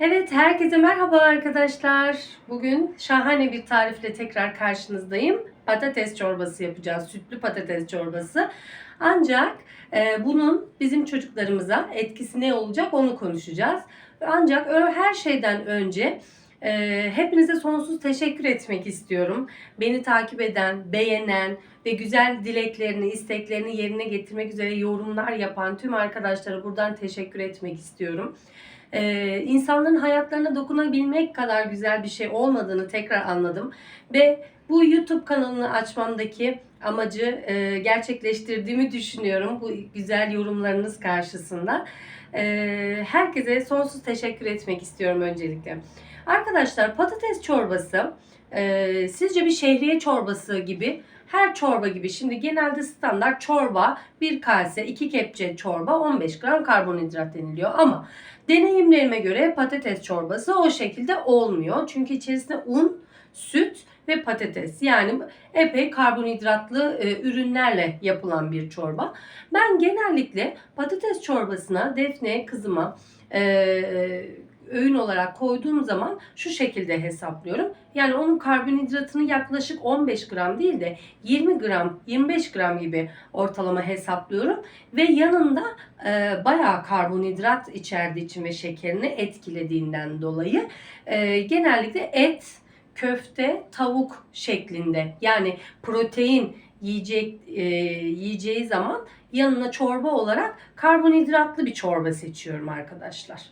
Evet, herkese merhaba arkadaşlar. Bugün şahane bir tarifle tekrar karşınızdayım. Patates çorbası yapacağız, sütlü patates çorbası. Ancak e, bunun bizim çocuklarımıza etkisi ne olacak onu konuşacağız. Ancak her şeyden önce e, hepinize sonsuz teşekkür etmek istiyorum. Beni takip eden, beğenen ve güzel dileklerini, isteklerini yerine getirmek üzere yorumlar yapan tüm arkadaşlara buradan teşekkür etmek istiyorum e, insanların hayatlarına dokunabilmek kadar güzel bir şey olmadığını tekrar anladım. Ve bu YouTube kanalını açmamdaki amacı e, gerçekleştirdiğimi düşünüyorum bu güzel yorumlarınız karşısında. E, herkese sonsuz teşekkür etmek istiyorum öncelikle. Arkadaşlar patates çorbası e, sizce bir şehriye çorbası gibi her çorba gibi şimdi genelde standart çorba bir kase iki kepçe çorba 15 gram karbonhidrat deniliyor ama deneyimlerime göre patates çorbası o şekilde olmuyor. Çünkü içerisinde un, süt ve patates yani epey karbonhidratlı e, ürünlerle yapılan bir çorba. Ben genellikle patates çorbasına Defne kızıma e, öğün olarak koyduğum zaman şu şekilde hesaplıyorum. Yani onun karbonhidratını yaklaşık 15 gram değil de 20 gram, 25 gram gibi ortalama hesaplıyorum. Ve yanında e, bayağı karbonhidrat içerdiği için ve şekerini etkilediğinden dolayı e, genellikle et, köfte, tavuk şeklinde yani protein yiyecek e, yiyeceği zaman yanına çorba olarak karbonhidratlı bir çorba seçiyorum arkadaşlar.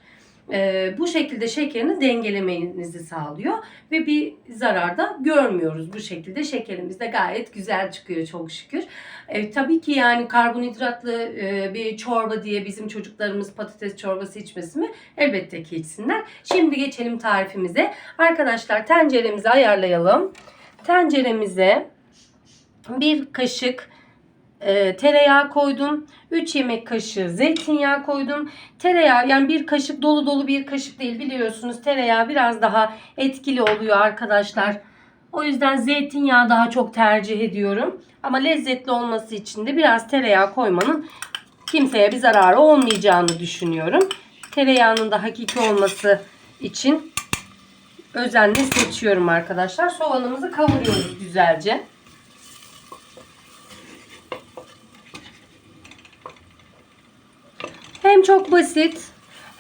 Ee, bu şekilde şekerini dengelemenizi sağlıyor ve bir zarar da görmüyoruz. Bu şekilde şekerimiz de gayet güzel çıkıyor çok şükür. Ee, tabii ki yani karbonhidratlı e, bir çorba diye bizim çocuklarımız patates çorbası içmesi mi? Elbette ki içsinler. Şimdi geçelim tarifimize. Arkadaşlar tenceremizi ayarlayalım. Tenceremize bir kaşık e, tereyağı koydum. 3 yemek kaşığı zeytinyağı koydum. Tereyağı yani bir kaşık dolu dolu bir kaşık değil biliyorsunuz. Tereyağı biraz daha etkili oluyor arkadaşlar. O yüzden zeytinyağı daha çok tercih ediyorum. Ama lezzetli olması için de biraz tereyağı koymanın kimseye bir zararı olmayacağını düşünüyorum. Tereyağının da hakiki olması için özenle seçiyorum arkadaşlar. Soğanımızı kavuruyoruz güzelce. Çok basit,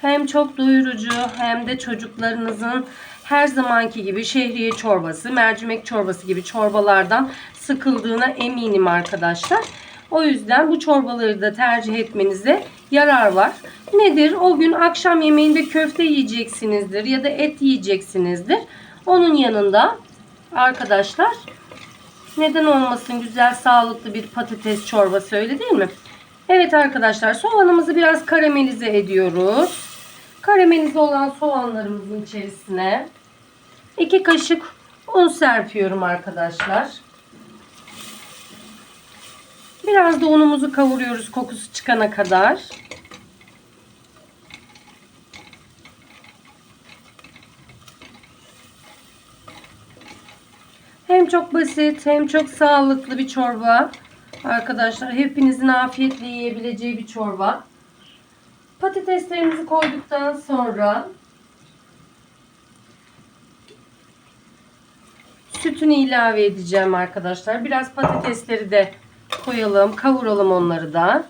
hem çok doyurucu, hem de çocuklarınızın her zamanki gibi şehriye çorbası, mercimek çorbası gibi çorbalardan sıkıldığına eminim arkadaşlar. O yüzden bu çorbaları da tercih etmenize yarar var. Nedir? O gün akşam yemeğinde köfte yiyeceksinizdir ya da et yiyeceksinizdir. Onun yanında arkadaşlar neden olmasın güzel sağlıklı bir patates çorbası öyle değil mi? Evet arkadaşlar soğanımızı biraz karamelize ediyoruz. Karamelize olan soğanlarımızın içerisine 2 kaşık un serpiyorum arkadaşlar. Biraz da unumuzu kavuruyoruz kokusu çıkana kadar. Hem çok basit hem çok sağlıklı bir çorba. Arkadaşlar hepinizin afiyetle yiyebileceği bir çorba. Patateslerimizi koyduktan sonra sütünü ilave edeceğim arkadaşlar. Biraz patatesleri de koyalım, kavuralım onları da.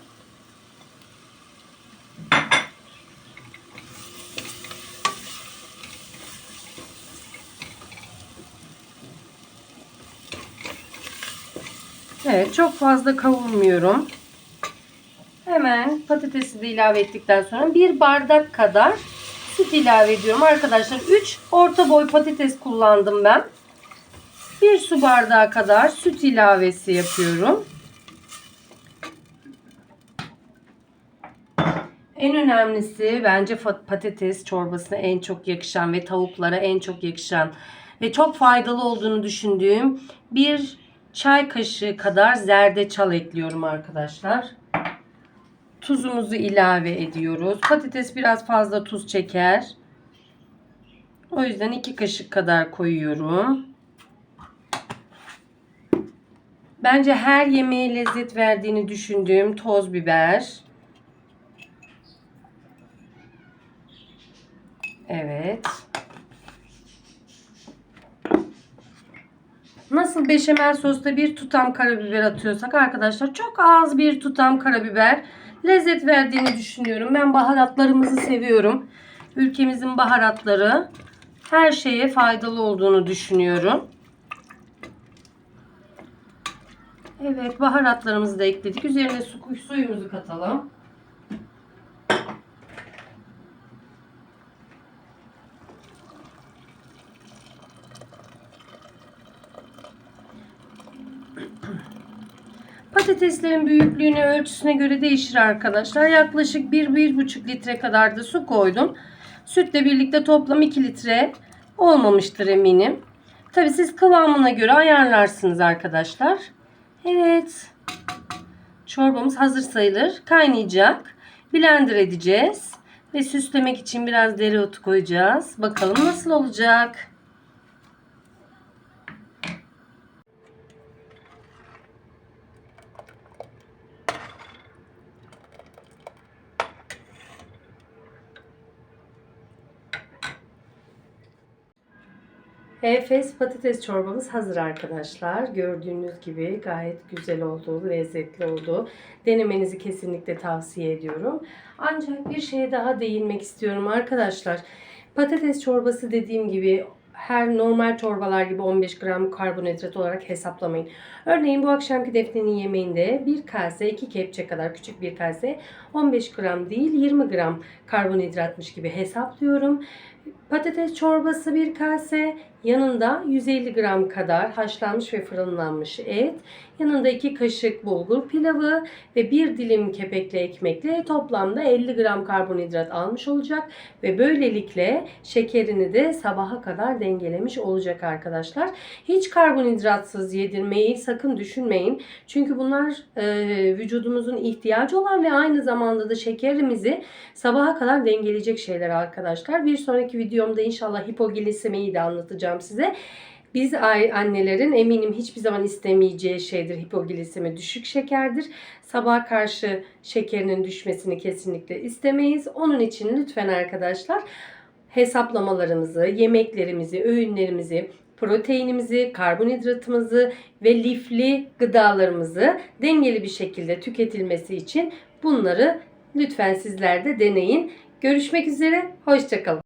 Evet çok fazla kavurmuyorum. Hemen patatesi de ilave ettikten sonra bir bardak kadar süt ilave ediyorum. Arkadaşlar 3 orta boy patates kullandım ben. Bir su bardağı kadar süt ilavesi yapıyorum. En önemlisi bence patates çorbasına en çok yakışan ve tavuklara en çok yakışan ve çok faydalı olduğunu düşündüğüm bir çay kaşığı kadar zerdeçal ekliyorum arkadaşlar. Tuzumuzu ilave ediyoruz. Patates biraz fazla tuz çeker. O yüzden 2 kaşık kadar koyuyorum. Bence her yemeğe lezzet verdiğini düşündüğüm toz biber. Evet. Nasıl beşamel sosta bir tutam karabiber atıyorsak arkadaşlar çok az bir tutam karabiber lezzet verdiğini düşünüyorum. Ben baharatlarımızı seviyorum. Ülkemizin baharatları her şeye faydalı olduğunu düşünüyorum. Evet baharatlarımızı da ekledik. Üzerine su, suyumuzu katalım. Patateslerin büyüklüğüne ölçüsüne göre değişir arkadaşlar. Yaklaşık 1-1,5 litre kadar da su koydum. Sütle birlikte toplam 2 litre olmamıştır eminim. Tabi siz kıvamına göre ayarlarsınız arkadaşlar. Evet. Çorbamız hazır sayılır. Kaynayacak. Blender edeceğiz. Ve süslemek için biraz dereotu koyacağız. Bakalım nasıl olacak. Enfes patates çorbamız hazır arkadaşlar. Gördüğünüz gibi gayet güzel oldu, lezzetli oldu. Denemenizi kesinlikle tavsiye ediyorum. Ancak bir şeye daha değinmek istiyorum arkadaşlar. Patates çorbası dediğim gibi her normal çorbalar gibi 15 gram karbonhidrat olarak hesaplamayın. Örneğin bu akşamki Defne'nin yemeğinde bir kase, iki kepçe kadar küçük bir kase 15 gram değil 20 gram karbonhidratmış gibi hesaplıyorum. Patates çorbası bir kase, yanında 150 gram kadar haşlanmış ve fırınlanmış et, yanında 2 kaşık bulgur pilavı ve bir dilim kepekli ekmekle toplamda 50 gram karbonhidrat almış olacak ve böylelikle şekerini de sabaha kadar dengelemiş olacak arkadaşlar. Hiç karbonhidratsız yedirmeyi sakın düşünmeyin. Çünkü bunlar e, vücudumuzun ihtiyacı olan ve aynı zamanda da şekerimizi sabaha kadar dengeleyecek şeyler arkadaşlar. Bir sonraki videomda inşallah hipoglisemiyi de anlatacağım size. Biz annelerin eminim hiçbir zaman istemeyeceği şeydir hipoglisemi düşük şekerdir. Sabaha karşı şekerinin düşmesini kesinlikle istemeyiz. Onun için lütfen arkadaşlar hesaplamalarımızı, yemeklerimizi, öğünlerimizi, proteinimizi, karbonhidratımızı ve lifli gıdalarımızı dengeli bir şekilde tüketilmesi için bunları lütfen sizler de deneyin. Görüşmek üzere, hoşçakalın.